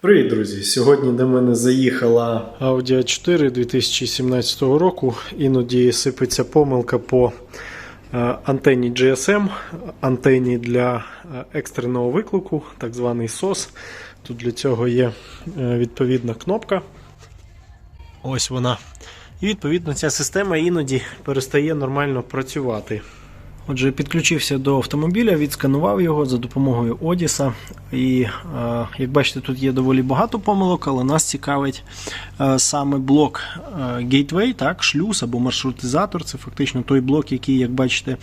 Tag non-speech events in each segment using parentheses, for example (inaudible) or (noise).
Привіт, друзі! Сьогодні до мене заїхала Audi a 4 2017 року. Іноді сипеться помилка по е, антенні GSM, антенні для е, екстреного виклику, так званий SOS. Тут для цього є е, відповідна кнопка. Ось вона. І відповідно ця система іноді перестає нормально працювати. Отже, підключився до автомобіля, відсканував його за допомогою Одіса. І е, як бачите, тут є доволі багато помилок, але нас цікавить е, саме блок е, Gateway, так, шлюз або маршрутизатор. Це фактично той блок, який, як бачите,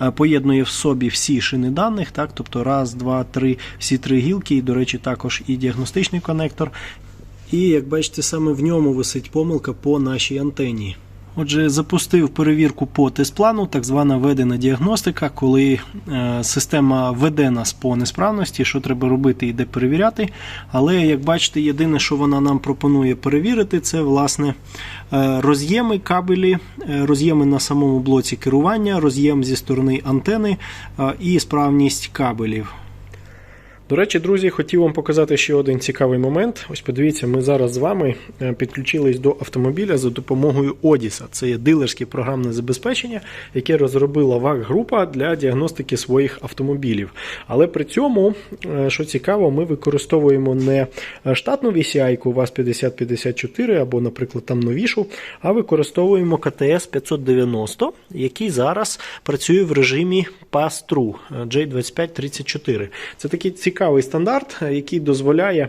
е, поєднує в собі всі шини даних, так, тобто раз, два, три, всі три гілки, і, до речі, також і діагностичний конектор. І як бачите, саме в ньому висить помилка по нашій антенні. Отже, запустив перевірку по тест-плану, так звана ведена діагностика, коли е, система веде нас по несправності, що треба робити і де перевіряти. Але, як бачите, єдине, що вона нам пропонує перевірити, це власне е, роз'єми кабелі, е, роз'єми на самому блоці керування, роз'єм зі сторони антени і справність кабелів. До речі, друзі, хотів вам показати ще один цікавий момент. Ось подивіться, ми зараз з вами е, підключились до автомобіля за допомогою Одіса. Це є дилерське програмне забезпечення, яке розробила ВАГ-група для діагностики своїх автомобілів. Але при цьому, е, що цікаво, ми використовуємо не штатну VCI-ку ВАЗ-5054 або, наприклад, там новішу, а використовуємо КТС 590, який зараз працює в режимі Pass-Through J2534. Це такий цікавий стандарт, який дозволяє,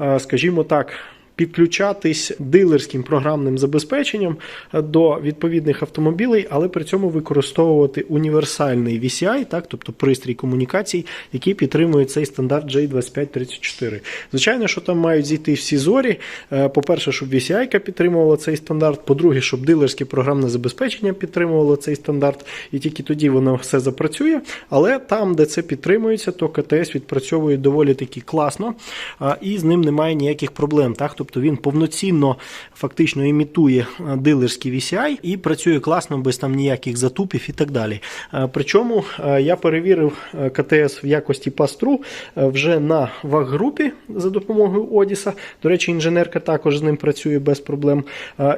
е, скажімо так, підключатись дилерським програмним забезпеченням до відповідних автомобілей, але при цьому використовувати універсальний VCI, так, тобто пристрій комунікацій, який підтримує цей стандарт J2534. Звичайно, що там мають зійти всі зорі. Е, По-перше, щоб VCI підтримувала цей стандарт. По-друге, щоб дилерське програмне забезпечення підтримувало цей стандарт, і тільки тоді воно все запрацює. Але там, де це підтримується, то КТС відпрацьовує доволі таки класно, і з ним немає ніяких проблем. Так? Тобто він повноцінно фактично імітує дилерський VCI і працює класно без там ніяких затупів і так далі. Причому я перевірив КТС в якості пастру вже на ваг-групі за допомогою Одіса. До речі, інженерка також з ним працює без проблем.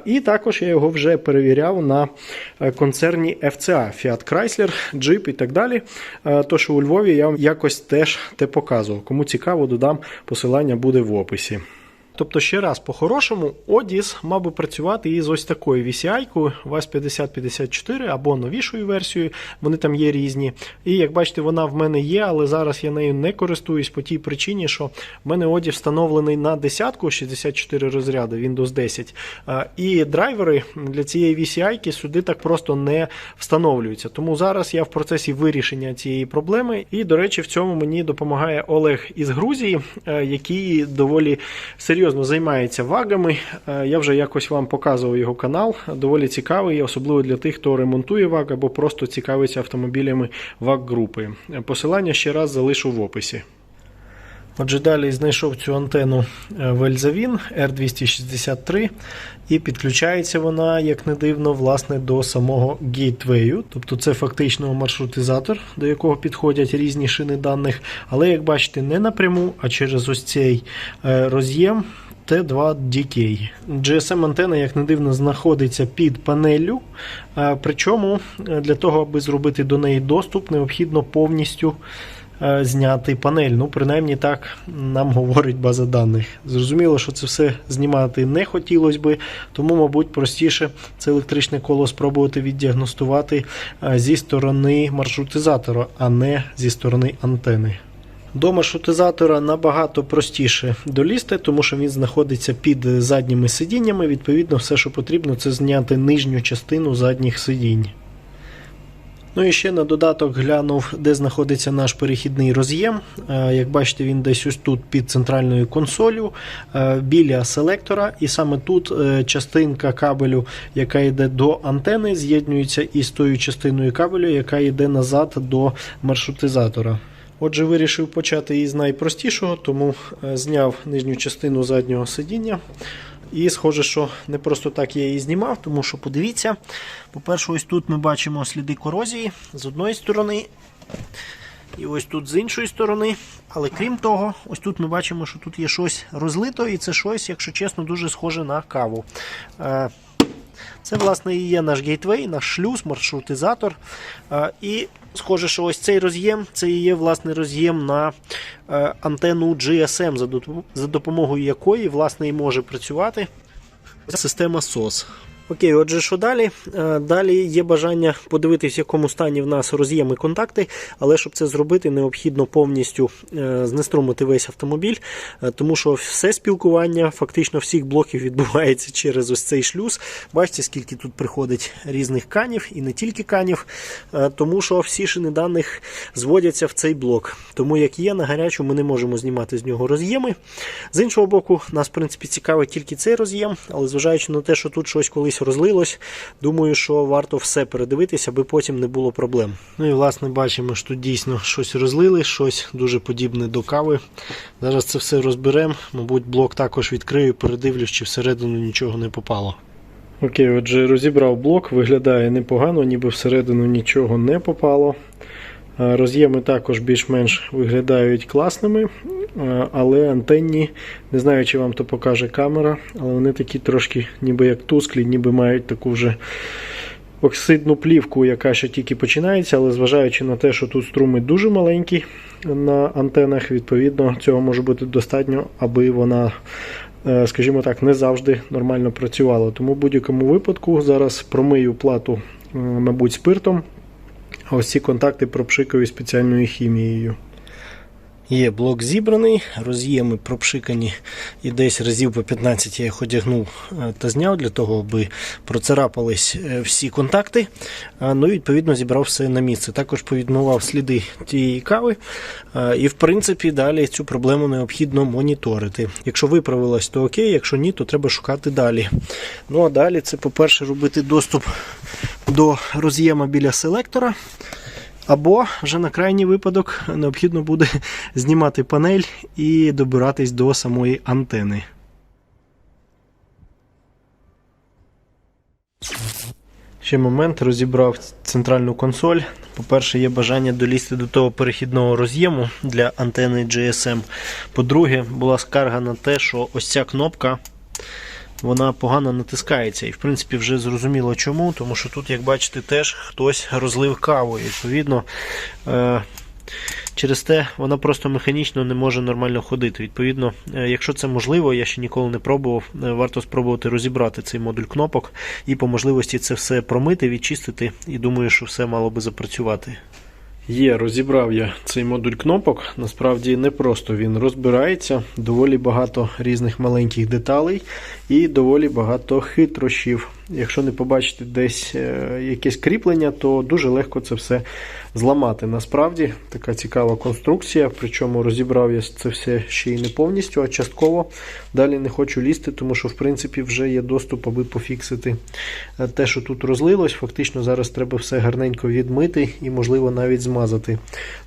І також я його вже перевіряв на е, концерні FCA, Fiat Chrysler, Jeep і так далі. Е, То, що у Львові я вам якось теж те показував. Кому цікаво, додам посилання буде в описі. Тобто, ще раз, по-хорошому, Одіс мав би працювати із ось такою VCI-кою VAS5054 або новішою версією, вони там є різні. І як бачите, вона в мене є, але зараз я нею не користуюсь по тій причині, що в мене Одіс встановлений на десятку 64 розряди Windows 10. І драйвери для цієї VCI сюди так просто не встановлюються. Тому зараз я в процесі вирішення цієї проблеми. І, до речі, в цьому мені допомагає Олег із Грузії, е, який доволі серйозно займається вагами. Е, Я вже якось вам показував його канал. Доволі цікавий, особливо для тих, хто ремонтує ваг або просто цікавиться автомобілями ваг-групи. Посилання ще раз залишу в описі. Отже, далі знайшов цю антенну е, в Ельзавін R263 і підключається вона, як не дивно, власне, до самого гейтвею. Тобто це фактично маршрутизатор, до якого підходять різні шини даних. Але, як бачите, не напряму, а через ось цей е, роз'єм. T2DK. GSM-антена, як не дивно, знаходиться під панеллю. Е, Причому для того, аби зробити до неї доступ, необхідно повністю зняти панель. Ну, принаймні так нам говорить база даних. Зрозуміло, що це все знімати не хотілося би, тому, мабуть, простіше це електричне коло спробувати віддіагностувати е, зі сторони маршрутизатора, а не зі сторони антени. До маршрутизатора набагато простіше долізти, тому що він знаходиться під задніми сидіннями. Відповідно, все, що потрібно, це зняти нижню частину задніх сидінь. Ну і ще на додаток глянув, де знаходиться наш перехідний роз'єм. Е, Як бачите, він десь ось тут під центральною консолью, е, біля селектора, і саме тут е, частинка кабелю, яка йде до антени, з'єднується із тою частиною кабелю, яка йде назад до маршрутизатора. Отже, вирішив почати із найпростішого, тому зняв нижню частину заднього сидіння. І схоже, що не просто так я її знімав, тому що подивіться. По-перше, ось тут ми бачимо сліди корозії з одної сторони. І ось тут з іншої сторони. Але крім того, ось тут ми бачимо, що тут є щось розлито, і це щось, якщо чесно, дуже схоже на каву. Е, Це, власне, і є наш гейтвей, наш шлюз, маршрутизатор. Е, І схоже, що ось цей роз'єм це і є власне роз'єм на е, антенну GSM, за доп- за допомогою якої власне і може працювати система SOS. Окей, отже, що далі? Е, Далі є бажання подивитись, в якому стані в нас роз'єми контакти, але щоб це зробити, необхідно повністю е, знеструмити весь автомобіль, е, тому що все спілкування фактично всіх блоків відбувається (laughs) через ось цей шлюз. Бачите, скільки тут приходить різних канів і не тільки канів, тому що всі шини даних зводяться в цей блок. Тому як є на гарячу, ми не можемо знімати з нього роз'єми. З іншого боку, нас в принципі цікавить тільки цей роз'єм, але зважаючи на те, що тут щось колись розлилось, думаю, що варто все передивитися, аби потім не було проблем. Ну і власне бачимо, що дійсно щось розлили, щось дуже подібне до кави. Зараз це все розберемо. Мабуть, блок також відкрию, передивлюсь, чи всередину нічого не попало. Окей, отже, розібрав блок, виглядає непогано, ніби всередину нічого не попало. Е, Роз'єми також більш-менш виглядають класними, е, але антенні, не знаю, чи вам то покаже камера, але вони такі трошки ніби як тусклі, ніби мають таку вже оксидну плівку, яка ще тільки починається, але зважаючи на те, що тут струми дуже маленькі на антенах, відповідно, цього може бути достатньо, аби вона, е, скажімо так, не завжди нормально працювала. Тому в будь-якому випадку зараз промию плату, мабуть, спиртом. Ось ці контакти пропшикаю спеціальною хімією. Є блок зібраний, роз'єми пропшикані і десь разів по 15 я їх одягнув е, та зняв для того, аби процарапались е, всі контакти. Ну і відповідно зібрав все на місце. Також повідмивав сліди тієї кави. І в принципі далі цю проблему необхідно моніторити. Якщо виправилось, то окей, якщо ні, то треба шукати далі. Ну а далі це, по-перше, робити доступ до роз'єма біля селектора. Або вже на крайній випадок необхідно буде (laughs) знімати панель і добиратись до самої антени. Ще момент розібрав центральну консоль. По-перше, є бажання долізти до того перехідного роз'єму для антени GSM. По-друге, була скарга на те, що ось ця кнопка вона погано натискається. І в принципі вже зрозуміло чому, тому що тут, як бачите, теж хтось розлив каву. І, відповідно, е- через те вона просто механічно не може нормально ходити. Відповідно, е, якщо це можливо, я ще ніколи не пробував, е, варто спробувати розібрати цей модуль кнопок і по можливості це все промити, відчистити, і думаю, що все мало би запрацювати. Є, розібрав я цей модуль кнопок. Насправді не просто він розбирається, доволі багато різних маленьких деталей і доволі багато хитрощів. Якщо не побачите десь е, якесь кріплення, то дуже легко це все зламати. Насправді така цікава конструкція, причому розібрав я це все ще й не повністю, а частково. Далі не хочу лізти, тому що в принципі вже є доступ, аби пофіксити е, те, що тут розлилось. Фактично зараз треба все гарненько відмити і, можливо, навіть змазати.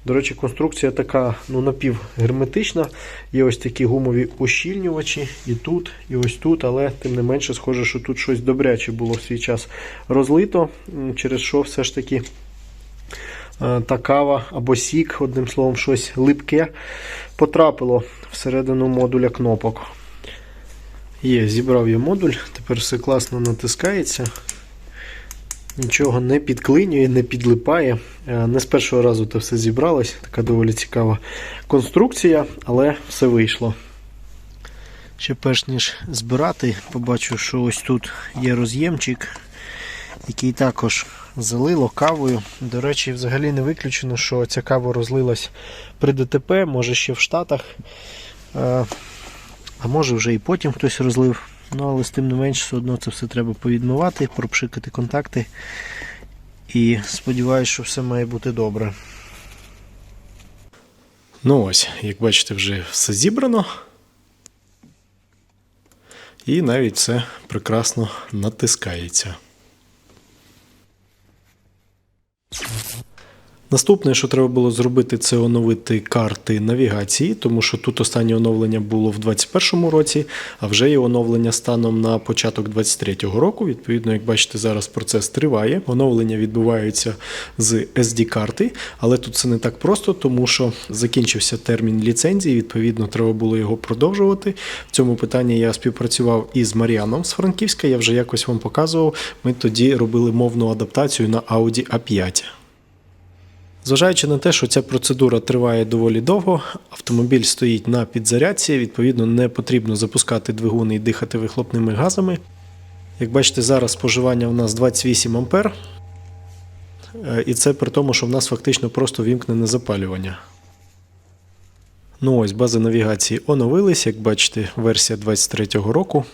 До речі, конструкція така ну, напівгерметична. Є ось такі гумові ущільнювачі і тут, і ось тут, але тим не менше, схоже, що тут щось добряче було в свій час розлито, через що все ж таки. е, Та кава або сік, одним словом, щось липке потрапило всередину модуля кнопок. Є, зібрав я модуль, тепер все класно натискається. Нічого не підклинює, не підлипає. Е, Не з першого разу це все зібралось. Така доволі цікава конструкція, але все вийшло. Ще перш ніж збирати, побачу, що ось тут є роз'ємчик, який також залило кавою. До речі, взагалі не виключено, що ця кава розлилась при ДТП, може ще в Штатах. Е, А може вже і потім хтось розлив. Ну, але з тим не менш, все одно це все треба повідмивати, пропшикати контакти. І сподіваюся, що все має бути добре. Ну ось, як бачите, вже все зібрано. І навіть все прекрасно натискається. Наступне, що треба було зробити, це оновити карти навігації, тому що тут останнє оновлення було в 2021 році, а вже є оновлення станом на початок 2023 року. Відповідно, як бачите, зараз процес триває. Оновлення відбуваються з SD-карти, але тут це не так просто, тому що закінчився термін ліцензії. Відповідно, треба було його продовжувати. В цьому питанні я співпрацював із Маріаном з Франківська. Я вже якось вам показував. Ми тоді робили мовну адаптацію на Audi A5. Зважаючи на те, що ця процедура триває доволі довго, автомобіль стоїть на підзарядці, відповідно, не потрібно запускати двигуни і дихати вихлопними газами. Як бачите, зараз споживання у нас 28 ампер, Е, і це при тому, що в нас фактично просто вімкнене запалювання. Ну ось, бази навігації оновились, як бачите, версія 23-го року.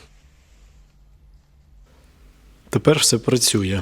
Тепер все працює.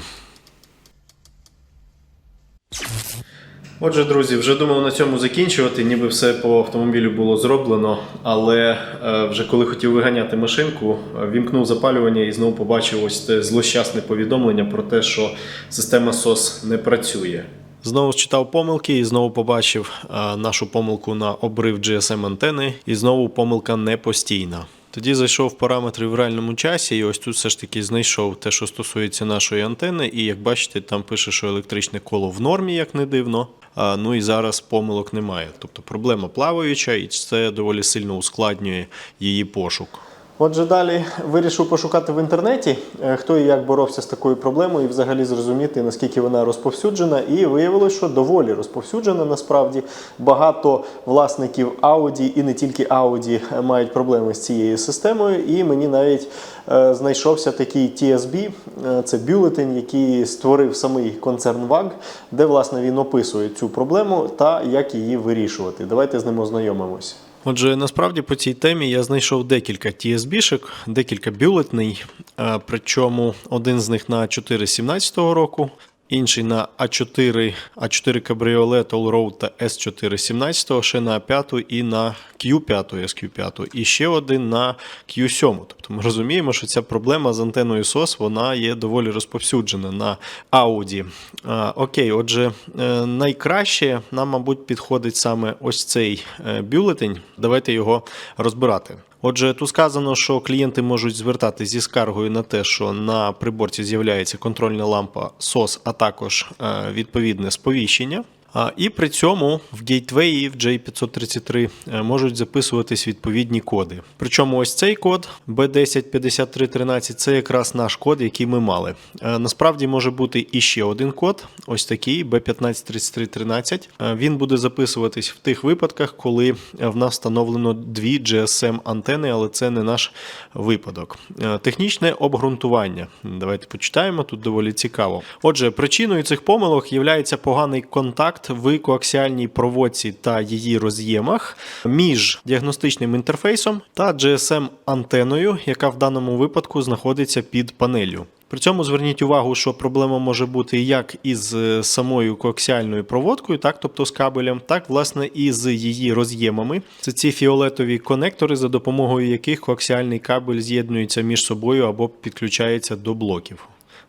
Отже, друзі, вже думав на цьому закінчувати, ніби все по автомобілю було зроблено, але е, вже коли хотів виганяти машинку, е, вімкнув запалювання і знову побачив ось те злощасне повідомлення про те, що система SOS не працює. Знову читав помилки і знову побачив е, нашу помилку на обрив GSM антени, і знову помилка не постійна. Тоді зайшов в параметри в реальному часі, і ось тут все ж таки знайшов те, що стосується нашої антени. І як бачите, там пише, що електричне коло в нормі, як не дивно. Ну і зараз помилок немає. Тобто проблема плаваюча, і це доволі сильно ускладнює її пошук. Отже, далі вирішив пошукати в інтернеті, е, хто і як боровся з такою проблемою, і взагалі зрозуміти, наскільки вона розповсюджена. І виявилося, що доволі розповсюджена насправді. Багато власників Audi і не тільки Audi мають проблеми з цією системою. І мені навіть е, знайшовся такий TSB, е, це бюлетень, який створив самий концерн VAG, де власне він описує цю проблему та як її вирішувати. Давайте з ним ознайомимось. Отже, насправді по цій темі я знайшов декілька TSB-шек, декілька бюлетней, е, причому один з них на 4.17 року, інший на А4, А4 Cabriolet Allroad та S4 17, ще на А5 і на Q5 SQ5, і ще один на Q7. Тобто ми розуміємо, що ця проблема з антеною SOS вона є доволі розповсюджена на Audi. Окей, отже, е, найкраще нам, мабуть, підходить саме ось цей е, бюлетень. Давайте його розбирати. Отже, тут сказано, що клієнти можуть звертатися зі скаргою на те, що на приборці з'являється контрольна лампа SOS, а також е, відповідне сповіщення. І при цьому в гейтвеї в J533 е, можуть записуватись відповідні коди. Причому ось цей код B105313 це якраз наш код, який ми мали. Е, Насправді може бути іще один код, ось такий B153313. Е, Він буде записуватись в тих випадках, коли в нас встановлено дві GSM антени, але це не наш випадок. Технічне обґрунтування. Давайте почитаємо, тут доволі цікаво. Отже, причиною цих помилок є поганий контакт в коаксіальній проводці та її роз'ємах між діагностичним інтерфейсом та GSM-антеною, яка в даному випадку знаходиться під панелью. При цьому зверніть увагу, що проблема може бути як із е, самою коаксіальною проводкою, так, тобто з кабелем, так власне і з її роз'ємами. Це ці фіолетові конектори, за допомогою яких коаксіальний кабель з'єднується між собою або підключається до блоків.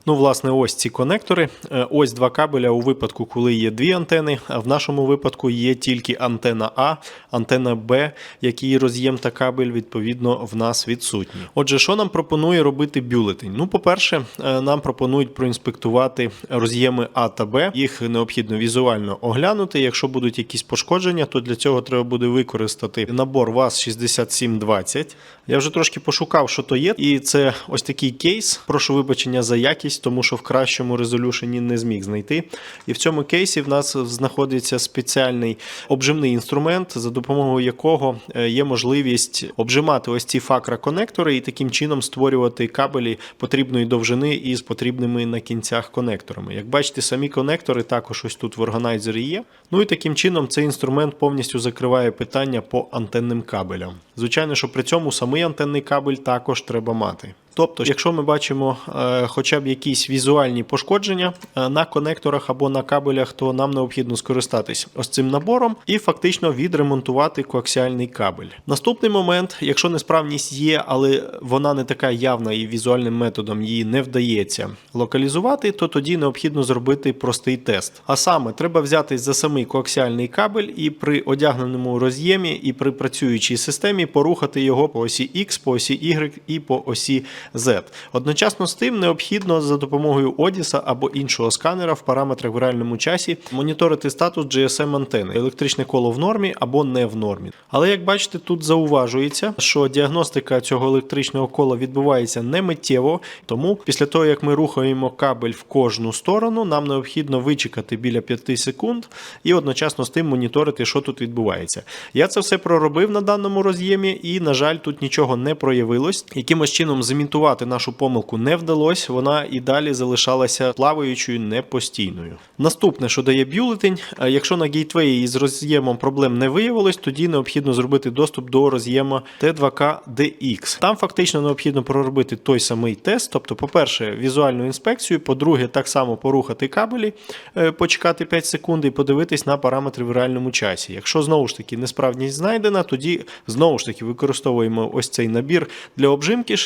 Ну, власне, ось ці конектори. Е, Ось два кабеля у випадку, коли є дві антени. А в нашому випадку є тільки антена А, антена Б, який роз'єм та кабель відповідно в нас відсутні. Отже, що нам пропонує робити бюлетень? Ну, по-перше, е, нам пропонують проінспектувати роз'єми А та Б. Їх необхідно візуально оглянути. Якщо будуть якісь пошкодження, то для цього треба буде використати набор ВАЗ 6720. Я вже трошки пошукав, що то є, і це ось такий кейс. Прошу вибачення за якість, тому що в кращому резолюшені не зміг знайти. І в цьому кейсі в нас знаходиться спеціальний обжимний інструмент, за допомогою якого е, є можливість обжимати ось ці факра-конектори і таким чином створювати кабелі потрібної довжини із потрібними на кінцях конекторами. Як бачите, самі конектори також ось тут в органайзері є. Ну і таким чином цей інструмент повністю закриває питання по антенним кабелям. Звичайно, що при цьому самий антенний кабель також треба мати. Тобто, якщо ми бачимо е, хоча б якісь візуальні пошкодження е, на конекторах або на кабелях, то нам необхідно скористатись ось цим набором і фактично відремонтувати коаксіальний кабель. Наступний момент, якщо несправність є, але вона не така явна і візуальним методом її не вдається локалізувати, то тоді необхідно зробити простий тест. А саме треба взятись за самий коаксіальний кабель і при одягненому роз'ємі і при працюючій системі порухати його по осі X, по осі Y і по осі Z. Одночасно з тим необхідно за допомогою Одіса або іншого сканера в параметрах в реальному часі моніторити статус GSM антени, електричне коло в нормі або не в нормі. Але як бачите, тут зауважується, що діагностика цього електричного кола відбувається не миттєво, тому після того як ми рухаємо кабель в кожну сторону, нам необхідно вичекати біля 5 секунд і одночасно з тим моніторити, що тут відбувається. Я це все проробив на даному роз'ємі, і, на жаль, тут нічого не проявилось. Якимось чином зімітувати нашу помилку не вдалося, вона і далі залишалася плаваючою непостійною. Наступне, що дає бюлетень, е, якщо на гейтвеї із роз'ємом проблем не виявилось, тоді необхідно зробити доступ до роз'єма T2K-DX. Там фактично необхідно проробити той самий тест. Тобто, по-перше, візуальну інспекцію, по-друге, так само порухати кабелі, е, почекати 5 секунд і подивитись на параметри в реальному часі. Якщо знову ж таки несправність знайдена, тоді знову ж таки використовуємо ось цей набір для обжимки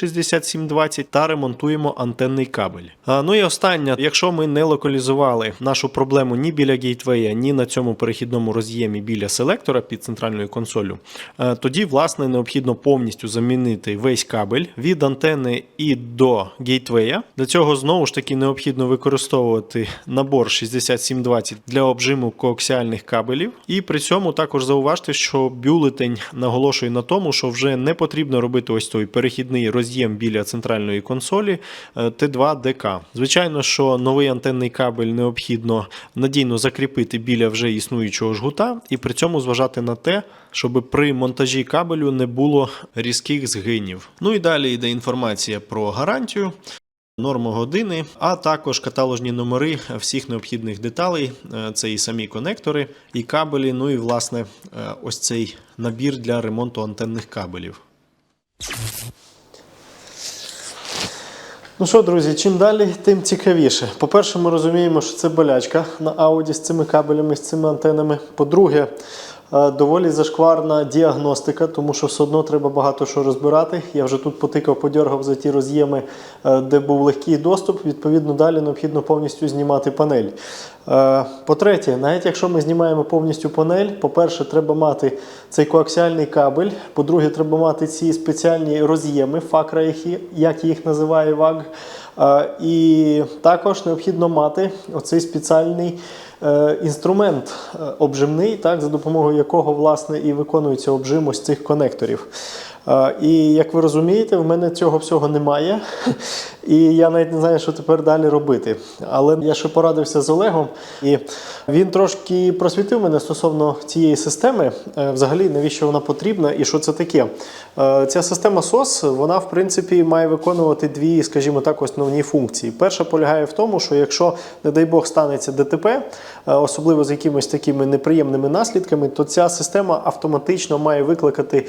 6720 та ремонтуємо антенний кабель. А, ну і останнє, якщо ми не локалізували нашу проблему ні біля гейтвея, ні на цьому перехідному роз'ємі біля селектора під центральною консолью, е, тоді власне необхідно повністю замінити весь кабель від антени і до гейтвея. Для цього знову ж таки необхідно використовувати набор 6720 для обжиму коаксіальних кабелів. І при цьому також зауважте, що бюлетень наголошує на тому, що вже не потрібно робити ось той перехідний роз'єм біля центральної консолі е, T2DK. Звичайно, що новий антенний кабель необхідно надійно закріпити біля вже існуючого жгута, і при цьому зважати на те, щоб при монтажі кабелю не було різких згинів. Ну і далі йде інформація про гарантію. Норму години, а також каталожні номери всіх необхідних деталей. Е, Це і самі конектори, і кабелі. Ну і власне е, ось цей набір для ремонту антенних кабелів. Ну що, друзі, чим далі, тим цікавіше. По-перше, ми розуміємо, що це болячка на ауді з цими кабелями, з цими антенами. По-друге, доволі зашкварна діагностика, тому що все одно треба багато що розбирати. Я вже тут потикав, подергав за ті роз'єми, е, де був легкий доступ. Відповідно, далі необхідно повністю знімати панель. Е, По-третє, навіть якщо ми знімаємо повністю панель, по-перше, треба мати цей коаксіальний кабель. По-друге, треба мати ці спеціальні роз'єми, факра, як їх називає ВАГ. Е, І також необхідно мати оцей спеціальний е, інструмент е, обжимний, так, за допомогою якого власне і виконується обжим ось цих конекторів. І як ви розумієте, в мене цього всього немає. І я навіть не знаю, що тепер далі робити. Але я ще порадився з Олегом, і він трошки просвітив мене стосовно цієї системи. Е, Взагалі, навіщо вона потрібна і що це таке. Е, Ця система SOS, вона в принципі має виконувати дві, скажімо так, основні функції. Перша полягає в тому, що якщо, не дай Бог, станеться ДТП, е, особливо з якимись такими неприємними наслідками, то ця система автоматично має викликати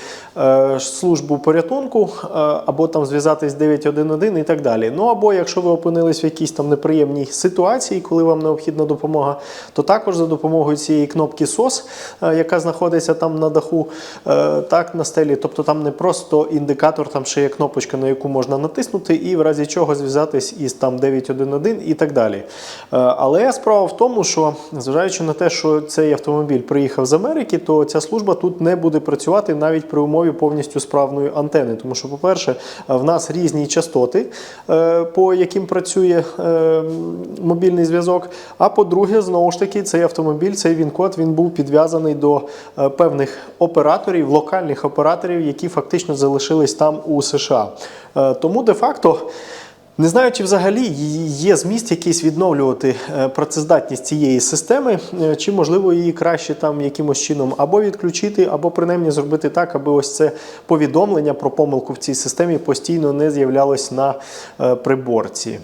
службу порятунку е, або там зв'язатись 911 і так далі. Ну або якщо ви опинились в якійсь там неприємній ситуації, коли вам необхідна допомога, то також за допомогою цієї кнопки SOS, е, яка знаходиться там на даху, е, так на стелі, тобто там не просто індикатор, там ще є кнопочка, на яку можна натиснути, і в разі чого зв'язатись із там 911 і так далі. Але справа в тому, що зважаючи на те, що цей автомобіль приїхав з Америки, то ця служба тут не буде працювати навіть при умові повністю справної антени. Тому що, по-перше, в нас різні частоти, е, по яким працює е, мобільний зв'язок. А по-друге, знову ж таки, цей автомобіль, цей він-код, він був підв'язаний до е, певних операторів, локальних операторів, які фактично залишились там у США. Тому де-факто. Не знаю, чи взагалі є зміст якийсь відновлювати е, працездатність цієї системи, е, чи можливо її краще там якимось чином або відключити, або принаймні зробити так, аби ось це повідомлення про помилку в цій системі постійно не з'являлось на е, приборці.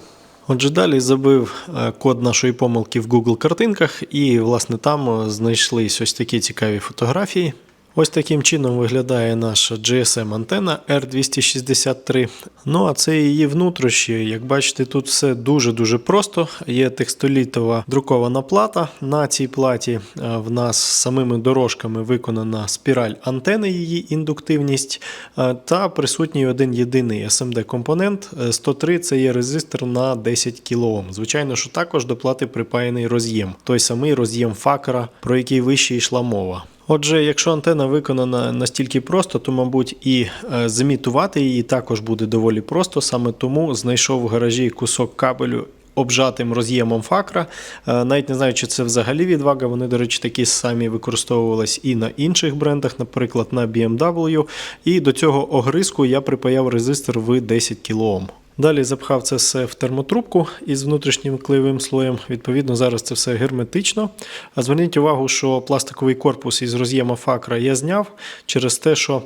Отже, далі забив код нашої помилки в Google картинках, і власне там знайшлись ось такі цікаві фотографії. Ось таким чином виглядає наша GSM антена R263. Ну а це її внутрішні. Як бачите, тут все дуже-дуже просто. Є текстолітова друкована плата. На цій платі е, в нас самими дорожками виконана спіраль антени, її індуктивність, е, та присутній один єдиний SMD компонент 103 це є резистор на 10 кОм. Звичайно, що також до плати припаяний роз'єм, той самий роз'єм факера, про який вище йшла мова. Отже, якщо антена виконана настільки просто, то, мабуть, і е, зімітувати її також буде доволі просто. Саме тому знайшов в гаражі кусок кабелю. Обжатим роз'ємом факра. Е, Навіть не знаю, чи це взагалі відвага. Вони, до речі, такі самі використовувались і на інших брендах, наприклад, на BMW. І до цього огризку я припаяв резистор в 10 кОм. Далі запхав це все в термотрубку із внутрішнім клеєвим слоєм. Відповідно, зараз це все герметично. А зверніть увагу, що пластиковий корпус із роз'єма факра я зняв через те, що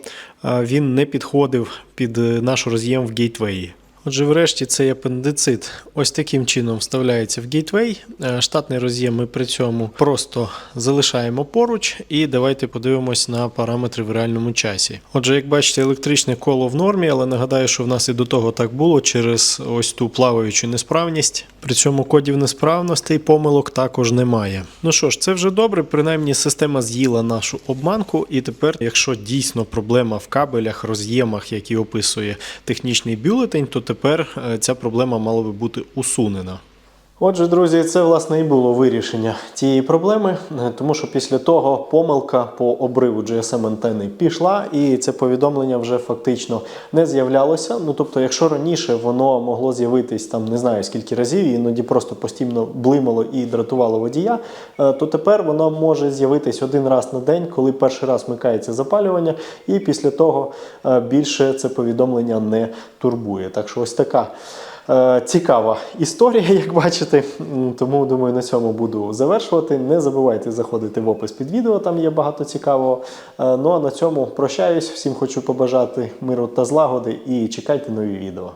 е, він не підходив під е, наш роз'єм в гейтвеї. Отже, врешті цей апендицит ось таким чином вставляється в гейтвей. Е, Штатний роз'єм ми при цьому просто залишаємо поруч, і давайте подивимось на параметри в реальному часі. Отже, як бачите, електричне коло в нормі, але нагадаю, що в нас і до того так було через ось ту плаваючу несправність. При цьому кодів несправностей помилок також немає. Ну що ж, це вже добре. Принаймні система з'їла нашу обманку, і тепер, якщо дійсно проблема в кабелях, роз'ємах, які описує технічний бюлетень, то тепер е, ця проблема мала би бути усунена. Отже, друзі, це власне і було вирішення цієї проблеми, е, тому що після того помилка по обриву GSM антени пішла, і це повідомлення вже фактично не з'являлося. Ну тобто, якщо раніше воно могло з'явитись там не знаю скільки разів, іноді просто постійно блимало і дратувало водія, е, то тепер воно може з'явитись один раз на день, коли перший раз вмикається запалювання, і після того е, більше це повідомлення не турбує. Так що ось така. Е, Цікава історія, як бачите. Тому думаю, на цьому буду завершувати. Не забувайте заходити в опис під відео, там є багато цікавого. Е, Ну а на цьому прощаюсь. Всім хочу побажати миру та злагоди і чекайте нові відео.